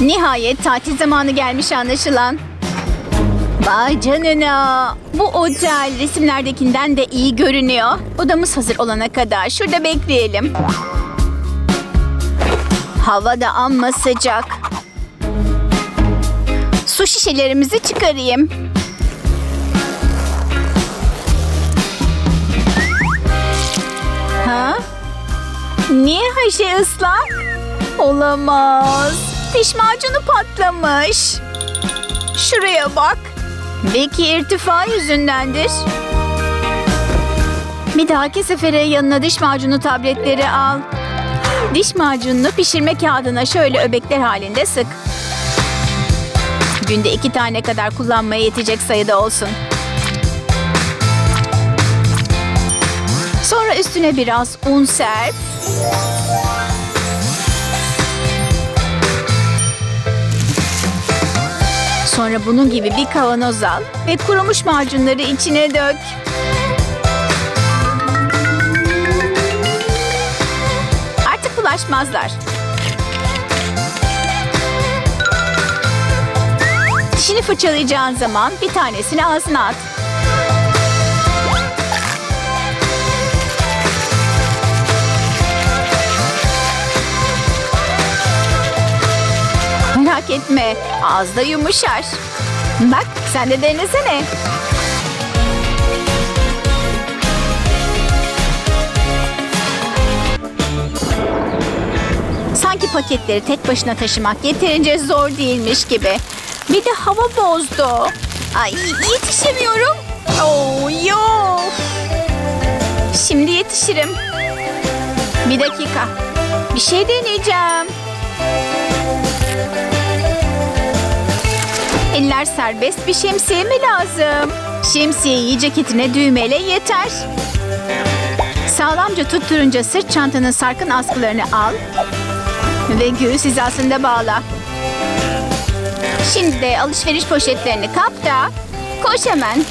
Nihayet tatil zamanı gelmiş anlaşılan. Vay canına. Bu otel resimlerdekinden de iyi görünüyor. Odamız hazır olana kadar şurada bekleyelim. Hava da amma sıcak. Su şişelerimizi çıkarayım. Ha? Niye her şey ıslak? Olamaz. Diş macunu patlamış. Şuraya bak. Belki irtifa yüzündendir. Bir dahaki sefere yanına diş macunu tabletleri al. Diş macununu pişirme kağıdına şöyle öbekler halinde sık. Günde iki tane kadar kullanmaya yetecek sayıda olsun. Sonra üstüne biraz un serp. Sonra bunun gibi bir kavanoz al ve kurumuş macunları içine dök. Artık bulaşmazlar. Dişini fırçalayacağın zaman bir tanesini ağzına at. Merak etme, ağızda yumuşar. Bak, sen de denesene. Sanki paketleri tek başına taşımak yeterince zor değilmiş gibi. Bir de hava bozdu. Ay yetişemiyorum. Oo, yok. Şimdi yetişirim. Bir dakika. Bir şey deneyeceğim. Eller serbest bir şemsiye mi lazım? Şemsiyeyi ceketine düğmeyle yeter. Sağlamca tutturunca sırt çantanın sarkın askılarını al ve göğüs hizasında bağla. Şimdi de alışveriş poşetlerini kap da koş hemen.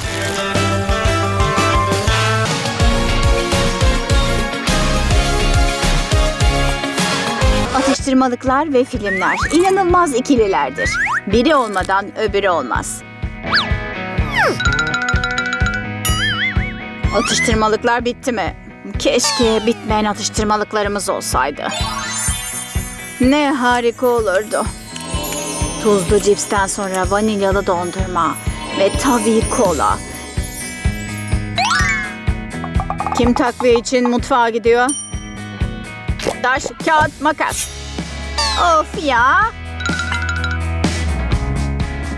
Atıştırmalıklar ve filmler inanılmaz ikililerdir. Biri olmadan öbürü olmaz. Atıştırmalıklar bitti mi? Keşke bitmeyen atıştırmalıklarımız olsaydı. Ne harika olurdu. Tuzlu cipsten sonra vanilyalı dondurma ve tabii kola. Kim takviye için mutfağa gidiyor? Taş, kağıt, makas. Of ya.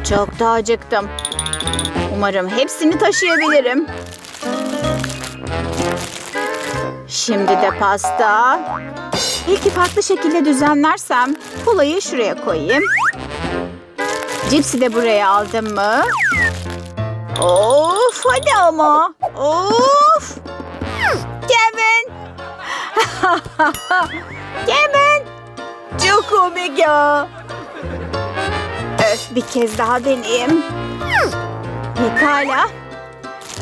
Çok da acıktım. Umarım hepsini taşıyabilirim. Şimdi de pasta. Belki farklı şekilde düzenlersem kolayı şuraya koyayım. Cipsi de buraya aldım mı? Of hadi ama. Of. Kevin. Kevin. Çok komik ya. Öf bir kez daha deneyeyim. Pekala.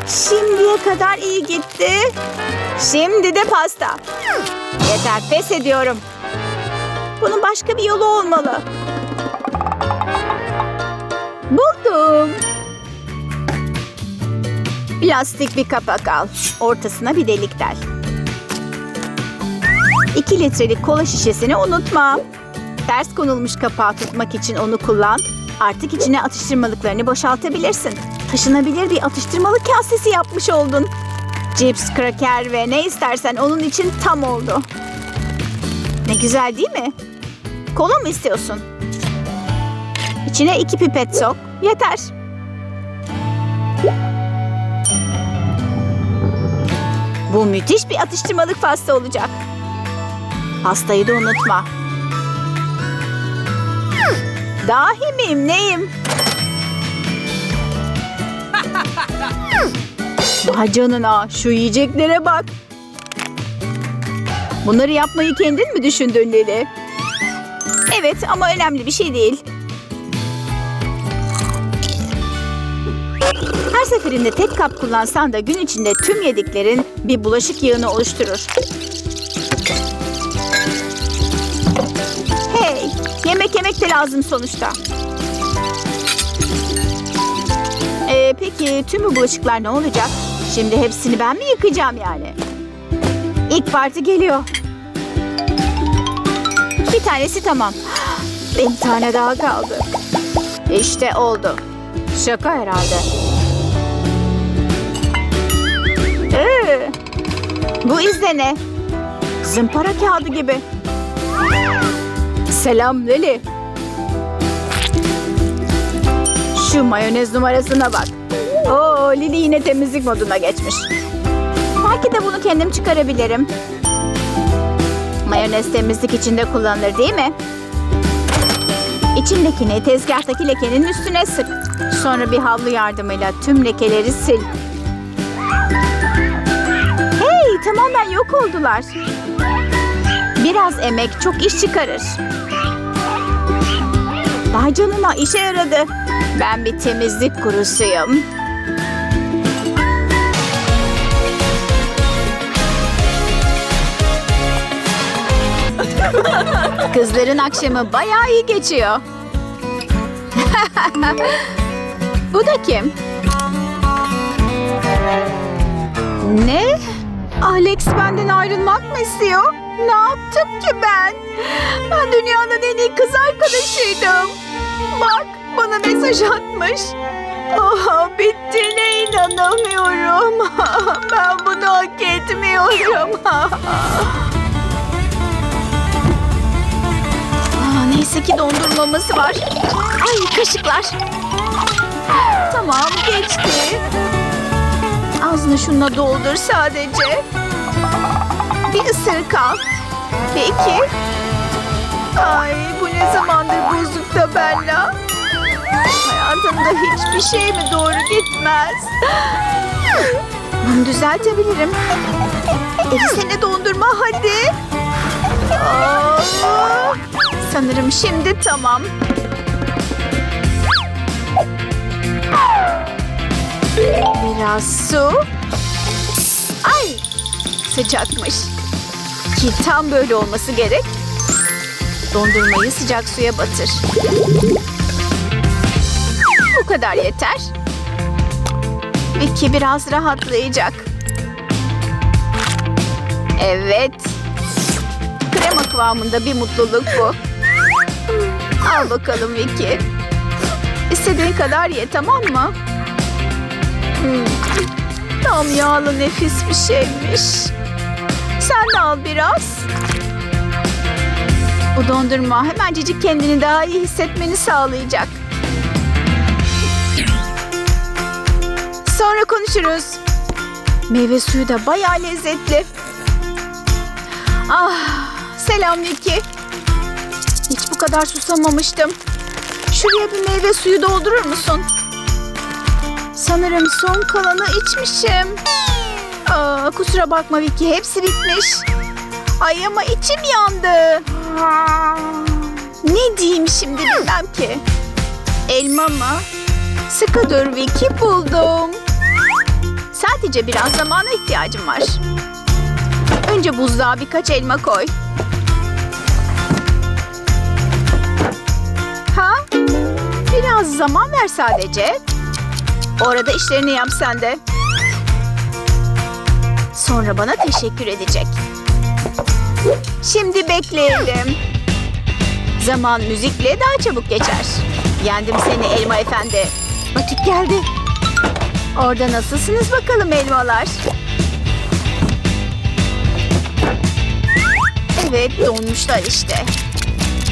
Şimdiye kadar iyi gitti. Şimdi de pasta. Yeter pes ediyorum. Bunun başka bir yolu olmalı. Buldum. Plastik bir kapak al. Ortasına bir delik del. 2 litrelik kola şişesini unutma. Ters konulmuş kapağı tutmak için onu kullan. Artık içine atıştırmalıklarını boşaltabilirsin. Taşınabilir bir atıştırmalık kasesi yapmış oldun. Cips, kraker ve ne istersen onun için tam oldu. Ne güzel değil mi? Kola mı istiyorsun? İçine iki pipet sok. Yeter. Bu müthiş bir atıştırmalık pasta olacak. Pastayı da unutma. Dahi miyim neyim? Vay canına şu yiyeceklere bak. Bunları yapmayı kendin mi düşündün Lili? Evet ama önemli bir şey değil. Her seferinde tek kap kullansan da gün içinde tüm yediklerin bir bulaşık yığını oluşturur. Yemek yemek de lazım sonuçta. Ee, peki tüm bu bulaşıklar ne olacak? Şimdi hepsini ben mi yıkayacağım yani? İlk parti geliyor. Bir tanesi tamam. Bir tane daha kaldı. İşte oldu. Şaka herhalde. Ee, bu izle ne? Zımpara kağıdı gibi. Selam Leli. Şu mayonez numarasına bak. Oo, Lili yine temizlik moduna geçmiş. Belki de bunu kendim çıkarabilirim. Mayonez temizlik içinde kullanılır değil mi? İçindekini tezgahtaki lekenin üstüne sık. Sonra bir havlu yardımıyla tüm lekeleri sil. Hey tamamen yok oldular. Biraz emek çok iş çıkarır. Vay canına işe yaradı. Ben bir temizlik kurusuyum. Kızların akşamı bayağı iyi geçiyor. Bu da kim? Ne? Alex benden ayrılmak mı istiyor? Ne yaptım ki ben? Ben dünyanın en iyi kız arkadaşıydım. Bak bana mesaj atmış. Oh, bittiğine inanamıyorum. Ben bunu hak etmiyorum. Aa, neyse ki dondurmamız var. Ay kaşıklar. Tamam geçti. Ağzını şununla doldur sadece. Bir ısırık al. Peki. Ay bu ne zamandır bozuk da Bella. Hayatımda hiçbir şey mi doğru gitmez? Bunu düzeltebilirim. Elisene dondurma hadi. Aa, sanırım şimdi tamam. Biraz su. Ay sıcakmış. Ki tam böyle olması gerek. Dondurmayı sıcak suya batır. Bu kadar yeter. Vicky biraz rahatlayacak. Evet. Krema kıvamında bir mutluluk bu. Al bakalım Vicky. İstediğin kadar ye tamam mı? Hmm. Tam yağlı nefis bir şeymiş. Sen de al biraz. Bu dondurma hemencecik kendini daha iyi hissetmeni sağlayacak. Sonra konuşuruz. Meyve suyu da bayağı lezzetli. Ah, selam Vicky. Hiç bu kadar susamamıştım. Şuraya bir meyve suyu doldurur musun? Sanırım son kalanı içmişim. Aa, kusura bakma Vicky, hepsi bitmiş. Ay ama içim yandı. Ne diyeyim şimdi bilmem ki. Elma mı? Sıkı dur Vicky buldum. Sadece biraz zamana ihtiyacım var. Önce buzluğa birkaç elma koy. Ha? Biraz zaman ver sadece. Orada işlerini yap sen de. Sonra bana teşekkür edecek. Şimdi bekleyelim. Zaman müzikle daha çabuk geçer. Yendim seni elma efendi. Vakit geldi. Orada nasılsınız bakalım elmalar? Evet donmuşlar işte.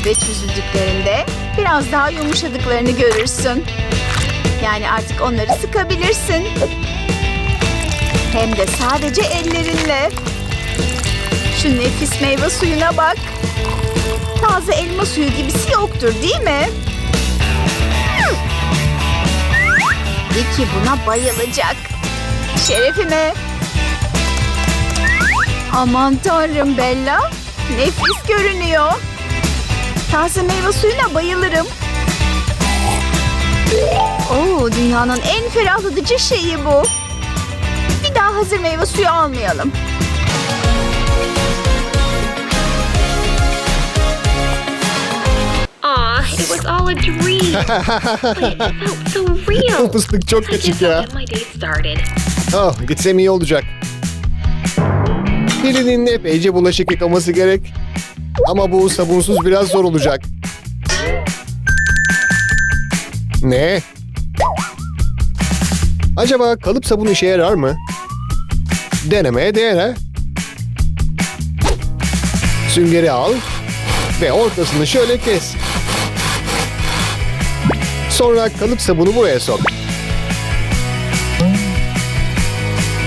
Ve çözüldüklerinde biraz daha yumuşadıklarını görürsün. Yani artık onları sıkabilirsin. Hem de sadece ellerinle. Şu nefis meyve suyuna bak. Taze elma suyu gibisi yoktur değil mi? Vicky buna bayılacak. Şerefime. Aman tanrım Bella. Nefis görünüyor. Taze meyve suyuna bayılırım. Oo, dünyanın en ferahlatıcı şeyi bu. Hazır meyve suyu almayalım. Aw, It was all a dream. but it felt so real. Bu fıstık çok küçük ya. Oh, gitsem iyi olacak. Birinin epeyce bulaşık yıkaması gerek. Ama bu sabunsuz biraz zor olacak. Ne? Acaba kalıp sabun işe yarar mı? Denemeye değer ha? Süngeri al ve ortasını şöyle kes. Sonra kalıp sabunu buraya sok.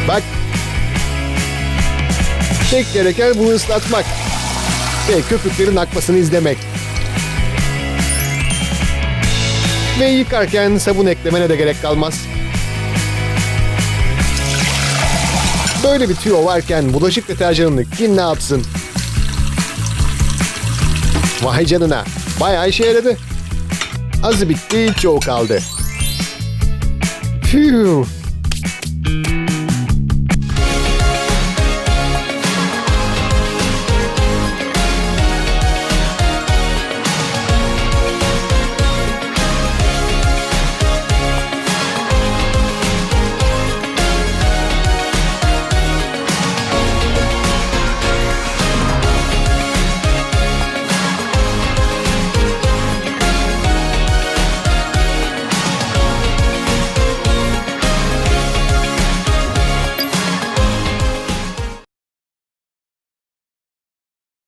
Bak. Tek gereken bunu ıslatmak. Ve köpüklerin akmasını izlemek. Ve yıkarken sabun eklemene de gerek kalmaz. Böyle bir tüyo varken bulaşık deterjanını kim ne yapsın? Vay canına. Bayağı işe yaradı. Azı bitti, çoğu kaldı. Phew.